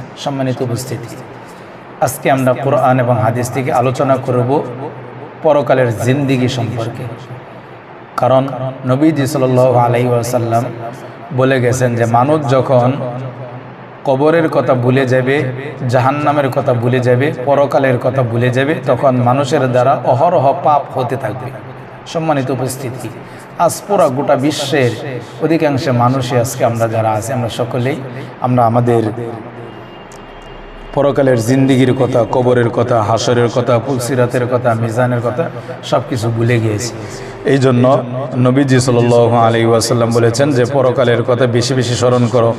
দিচ্ছেন সম্মানিত উপস্থিতি। আজকে আমরা কোরআন এবং হাদিস থেকে আলোচনা করব পরকালের জিন্দিগি সম্পর্কে। কারণ নবীজি সাল আলাই ওয়াসাল্লাম বলে গেছেন যে, মানুষ যখন কবরের কথা ভুলে যাবে, জাহান্নামের কথা ভুলে যাবে, পরকালের কথা ভুলে যাবে, তখন মানুষের দ্বারা অহরহ পাপ হতে থাকবে। সম্মানিত উপস্থিতি, আজ পুরা গোটা বিশ্বের অধিকাংশ মানুষই আজকে আমরা যারা আছি, আমরা সকলেই, আমরা আমাদের পরকালের জিন্দিগির কথা, কবরের কথা হাসরের কথা পুলসিরাতের কথা, মিজানের কথা সব কিছু ভুলে গিয়েছি। এই জন্য নবীজি সাল আলী ওয়াসাল্লাম বলেছেন যে, পরকালের কথা বেশি বেশি স্মরণ করো।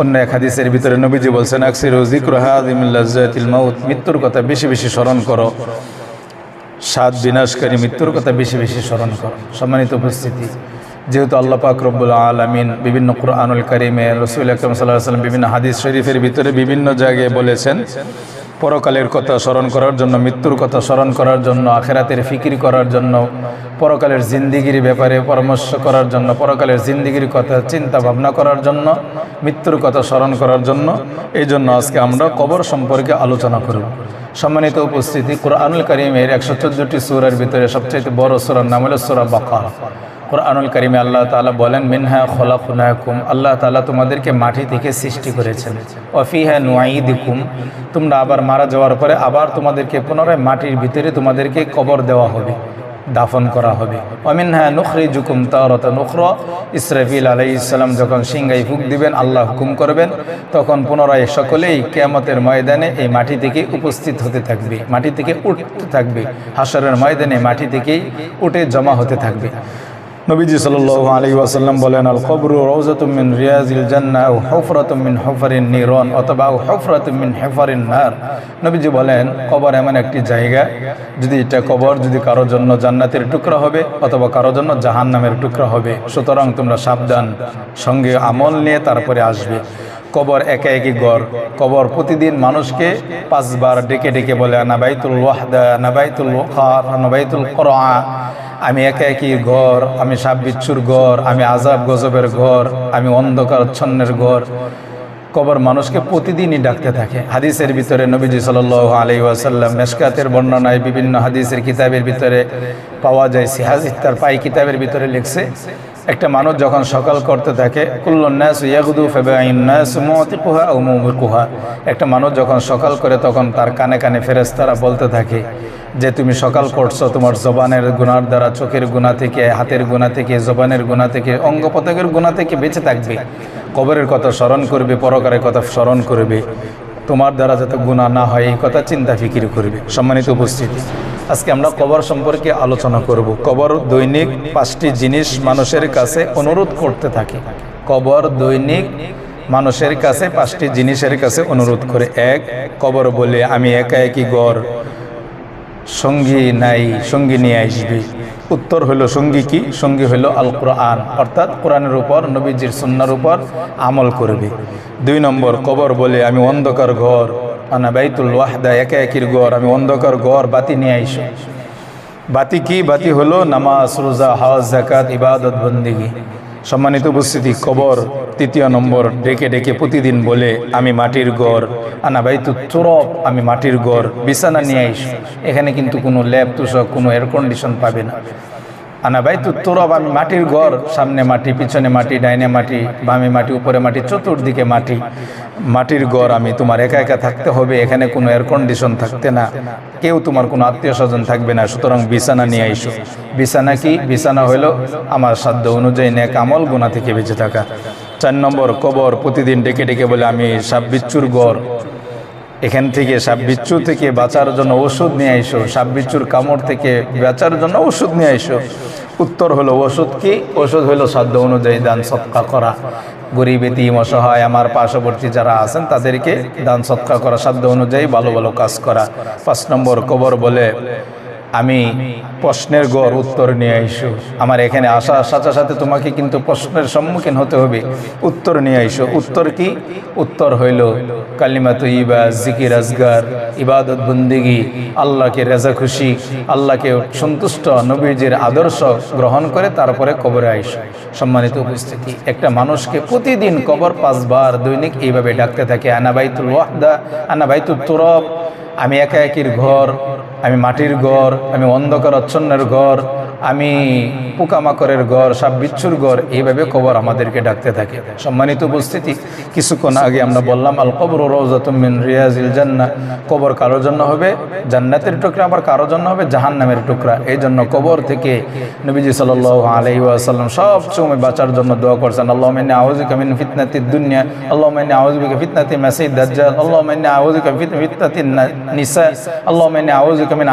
অন্য এক হাদিসের ভিতরে নবীজি বলছেন, আকসির জিক্র হাদিমুল্লাহিল মাউত মৃত্যুর কথা বেশি বেশি স্মরণ করো। সাত বিনাশকারী মৃত্যুর কথা বেশি বেশি স্মরণ করো। সম্মানিত উপস্থিতি যেহেতু আল্লাহ পাক রব্বুল আলমিন বিভিন্ন কুরআনুল করিমে রসুল আকরম সাল্লাহ সাল্লাম বিভিন্ন হাদিস শরীফের ভিতরে বিভিন্ন জায়গায় বলেছেন, পরকালের কথা স্মরণ করার জন্য, মৃত্যুর কথা স্মরণ করার জন্য, আখেরাতের ফিকির করার জন্য, পরকালের জিন্দিগির ব্যাপারে পরামর্শ করার জন্য, পরকালের জিন্দিগির কথা চিন্তা ভাবনা করার জন্য, মৃত্যুর কথা স্মরণ করার জন্য এই জন্য আজকে আমরা কবর সম্পর্কে আলোচনা করব। সম্মানিত উপস্থিতি, কোরআনুল করিমের একশো চোদ্দোটি সুরের ভিতরে সবচেয়ে বড় সুরার নাম হলো সুরা বাকা কোরআনুল করিমে আল্লাহ তালা বলেন, মিনহা খোলা খুনাকুম আল্লাহ তালা তোমাদেরকে মাটি থেকে সৃষ্টি করেছেন। অফিহা নুয়াইদিকুম তোমরা আবার মারা যাওয়ার পরে আবার তোমাদেরকে পুনরায় মাটির ভিতরে তোমাদেরকে কবর দেওয়া হবে, দাফন করা হবে। অমিনহা নুখরি জুকুম তাওরত নুখর ইসরাফিল আলাই ইসলাম যখন সিংগাই ফুক দিবেন, আল্লাহ হুকুম করবেন, তখন পুনরায় সকলেই কেয়ামতের ময়দানে এই মাটি থেকে উপস্থিত হতে থাকবে, মাটি থেকে উঠতে থাকবে হাসরের ময়দানে মাটি থেকেই উঠে জমা হতে থাকবে। নবীজি সাল আলী ওয়াসাল্লাম বলেন আল কবরু রৌজাতুমিন রিয়াজিল জান্না ও হফরাতুমিন হফারিন নিরন অথবা ও হফরাতুমিন হেফারিন নার। নবীজি বলেন, কবর এমন একটি জায়গা, যদি এটা কবর, যদি কারোর জন্য জান্নাতের টুকরা হবে অথবা কারোর জন্য জাহান নামের টুকরা হবে, সুতরাং তোমরা সাবধান, সঙ্গে আমল নিয়ে তারপরে আসবে। কবর একে একই গড়, কবর প্রতিদিন মানুষকে পাঁচবার ডেকে ডেকে বলে নাবাইতুল ওয়াহদা নাবাইতুল ওখার নাবাইতুল করা আমি একে একই ঘর, আমি সাপ বিচ্ছুর ঘর, আমি আজাব গজবের ঘর, আমি অন্ধকার অন্ধকারচ্ছন্নের ঘর। কবর মানুষকে প্রতিদিনই ডাকতে থাকে। হাদিসের ভিতরে নবীজি সাল আলি ওয়াসাল্লাম মেশকাতের বর্ণনায় বিভিন্ন হাদিসের কিতাবের ভিতরে পাওয়া যায়। সিহাজ তার পাই কিতাবের ভিতরে লিখছে একটা মানুষ যখন সকাল করতে থাকে ইয়াগুদু একটা মানুষ যখন সকাল করে তখন তার কানে কানে ফেরেস্তারা বলতে থাকে যে, তুমি সকাল করছ, তোমার জবানের গুনার দ্বারা চোখের গুণা থেকে, হাতের গুণা থেকে, জবানের গুণা থেকে অঙ্গ পতকের গুণা থেকে বেঁচে থাকবে। কবরের কথা স্মরণ করবে, পরকারের কথা স্মরণ করবে। তোমার দ্বারা যাতে গুণা না হয়, এই কথা চিন্তা ফিকির করবে। সম্মানিত উপস্থিতি, আজকে আমরা কবর সম্পর্কে আলোচনা করব। কবর দৈনিক পাঁচটি জিনিস মানুষের কাছে অনুরোধ করতে থাকে। কবর দৈনিক মানুষের কাছে পাঁচটি জিনিসের কাছে অনুরোধ করে। এক, কবর বলে আমি একা একই গড়, সঙ্গী নাই, সঙ্গী নিয়ে আসবে। উত্তর হইল সঙ্গী কি? সঙ্গী হইল আল কোরআন অর্থাৎ কোরআনের উপর, নবীজির সন্ন্যার উপর আমল করবে। দুই নম্বর, কবর বলে আমি অন্ধকার ঘর। আনা বাইতুল ওয়াহদা, একে একির ঘর। আমি অন্ধকার ঘর, বাতি নিয়ে আইস। বাতি কি? বাতি হলো নামাজ, রোজা হাওয়াজ জাকাত ইবাদত, বন্দিগি। সম্মানিত উপস্থিতি, কবর তৃতীয় নম্বর ডেকে ডেকে প্রতিদিন বলে, আমি মাটির গড় আনা ভাই তু চোরপ আমি মাটির গড় বিছানা নিয়ে আইস। এখানে কিন্তু কোনো ল্যাব তুষক, কোনো এয়ার কন্ডিশন পাবে না। আনা ভাই তু তোরব, আমি মাটির ঘর। সামনে মাটি, পিছনে মাটি, ডাইনে মাটি, বামে মাটি, উপরে মাটি, চতুর্দিকে মাটি। মাটির ঘর, আমি তোমার একা একা থাকতে হবে, এখানে কোনো এয়ার কন্ডিশন থাকতে না। কেউ তোমার কোনো আত্মীয় স্বজন থাকবে না, সুতরাং বিছানা নিয়ে আইসো। বিছানা কি? বিছানা হলো আমার সাধ্য অনুযায়ী নেক আমল গুণা থেকে বেঁচে থাকা। চার নম্বর কবর প্রতিদিন ডেকে ডেকে বলে, আমি সাপ বিচ্ছুর গড় এখান থেকে সাপ বিচ্ছু থেকে বাঁচার জন্য ওষুধ নিয়ে আইসো। সাপ বিচ্ছুর কামড় থেকে বাঁচার জন্য ওষুধ নিয়ে আইসো। উত্তর হলো, ওষুধ কি? ওষুধ হলো, সাধ্য অনুযায়ী দান সৎকা করা। গরিব এতিম অসহায়, আমার পার্শ্ববর্তী যারা আছেন, তাদেরকে দান সৎকা করা। সাধ্য অনুযায়ী ভালো ভালো কাজ করা। পাঁচ নম্বর কবর বলে আমি প্রশ্নের গড় উত্তর নিয়ে আইসো আমার এখানে আসার সাথে সাথে তোমাকে কিন্তু প্রশ্নের সম্মুখীন হতে হবে। উত্তর নিয়ে আইসো উত্তর কি? উত্তর হইল কালিমা তৈবা জিকির, আজগার, ইবাদত, বন্দিগি, আল্লাহকে রেজা খুশি, আল্লাহকে সন্তুষ্ট, নবীজির আদর্শ গ্রহণ করে তারপরে কবরে আইসো। সম্মানিত উপস্থিতি, একটা মানুষকে প্রতিদিন কবর পাঁচবার দৈনিক এইভাবে ডাকতে থাকে আনাবাইতুল ওয়াহদা আনাবাইতুল তুরব। আমি একা একির ঘর আমি মাটির ঘর আমি অন্ধকার অচ্ছন্নের ঘর আমি পোকামাকড়ের ঘর সাপ বিচ্ছুর ঘর এইভাবে কবর আমাদেরকে ডাকতে থাকে। সম্মানিত উপস্থিতি, কিছুক্ষণ আগে আমরা বললাম আল কবর রোজাতুমিন রিয়াজিল জান্না কবর কারোর জন্য হবে? জান্নাতের টুকরা আবার কারোর জন্য হবে? জাহান নামের টুকরা। এই জন্য কবর থেকে নবীজি সাল আলহি আসাল্লাম সব সময় বাঁচার জন্য দোয়া করছেন আল্লাহ মেনে আউজিকা ফিতনাতি দুনিয়া আল্লাহ মেনে আউজিকা ফিতনাতি মাসিদ দাজ্জাল আল্লাহ মেনে আউজিকা ফিতনাতি নিসা আল্লাহ মেনে আউজিকা মিন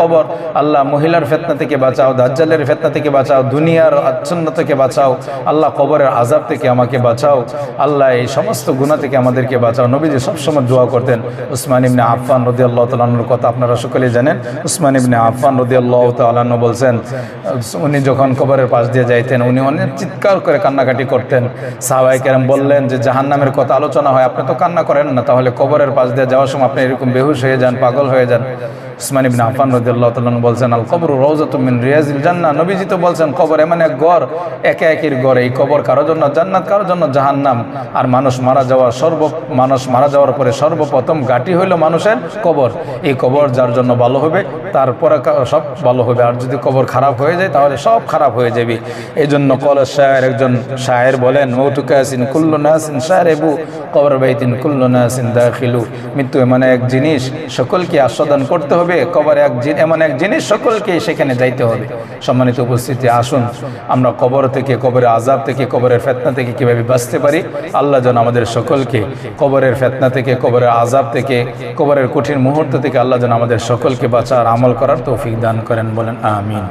কবর। আল্লাহ মহিলার ফিতনা থেকে বাঁচাও দাজ্জালের ফিতনা থেকে বাঁচাও, দুনিয়ার আচ্ছন্ন থেকে বাঁচাও, আল্লাহ কবরের আজাব থেকে আমাকে বাঁচাও, আল্লাহ এই সমস্ত গুণা থেকে আমাদেরকে বাঁচাও। নবীজি সবসময় দোয়া করতেন, উসমান ইবনে আফফান রাদিয়াল্লাহু তাআলার কথা আপনারা সকলেই জানেন? উসমান ইবনে আফফান রাদিয়াল্লাহু তাআলা বলছেন, উনি যখন কবরের পাশ দিয়ে যাইতেন, উনি অনেক চিৎকার করে কান্নাকাটি করতেন। সাহাবাই কেরাম বললেন যে, জাহান্নামের কথা আলোচনা হয়, আপনি তো কান্না করেন না, তাহলে কবরের পাশ দিয়ে যাওয়ার সময় আপনি এরকম বেহুশ হয়ে যান, পাগল হয়ে যান। উসমান ইবনে আফান রাদিয়াল্লাহু তাআলা বলছেন, আল কবর রাউজাতুম মিন রিয়াজিল জান্নাহ নবীজি তো বলছেন, কবর এমন এক গড় একে একের ঘর। এই কবর কারোর জন্য জান্নাত, কারোর জন্য জাহান্নাম। আর মানুষ মারা যাওয়ার সর্ব, মানুষ মারা যাওয়ার পরে সর্বপ্রথম গাটি হইল মানুষের কবর। এই কবর যার জন্য ভালো হবে তারপরে সব ভালো হবে। আর যদি কবর খারাপ হয়ে যায়, তাহলে সব খারাপ হয়ে যাবে। এই জন্য কলেজ শায়ের একজন শায়ের বলেন মৌতুকাসিন কুল্লু নাসিন শায়ের এবু কবর বাইতিন কুল্লু নাসিন দাখিলু। মৃত্যু এমন এক জিনিস, সকলকে আস্বাদন করতে হবে। কবর এক এমন এক জিনিস, সকলকে সেখানে যাইতে হবে। সম্মানিত উপস্থিতি, আসুন। আমরা কবর থেকে, কবরের আজাব থেকে, কবরের ফেতনা থেকে কীভাবে বাঁচতে পারি? আল্লাহ যেন আমাদের সকলকে কবরের ফেতনা থেকে, কবরের আজাব থেকে, কবরের কঠিন মুহূর্ত থেকে আল্লাহ যেন আমাদের সকলকে বাঁচার আমল করার তৌফিক দান করেন বলেন। আমিন।